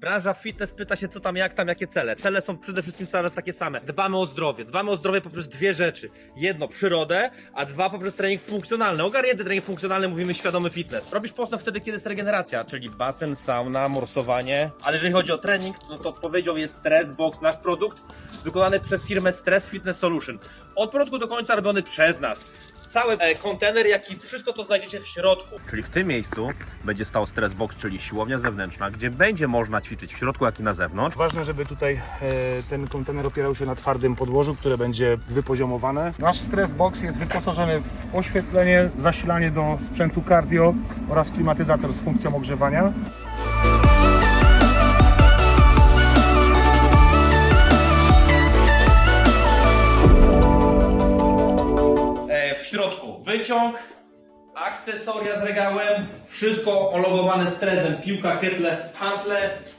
Branża fitness pyta się co tam, jak tam, jakie cele. Cele są przede wszystkim czas takie same. Dbamy o zdrowie. Dbamy o zdrowie poprzez dwie rzeczy. Jedno, przyrodę, a dwa, poprzez trening funkcjonalny. Ogarnięty trening funkcjonalny, mówimy świadomy fitness. Robisz postęp wtedy, kiedy jest regeneracja, czyli basen, sauna, morsowanie. Ale jeżeli chodzi o trening, no to odpowiedzią jest Stress Box, nasz produkt, wykonany przez firmę Stress Fitness Solution. Od początku do końca robiony przez nas. Cały e, kontener, jak i wszystko to znajdziecie w środku. Czyli w tym miejscu będzie stał Stress Box, czyli siłownia zewnętrzna, gdzie będzie można ćwiczyć w środku, jak i na zewnątrz. Ważne, żeby tutaj e, ten kontener opierał się na twardym podłożu, które będzie wypoziomowane. Nasz Stress Box jest wyposażony w oświetlenie, zasilanie do sprzętu cardio oraz klimatyzator z funkcją ogrzewania. W środku. Wyciąg, akcesoria z regałem, wszystko ologowane stresem, piłka, ketle, hantle,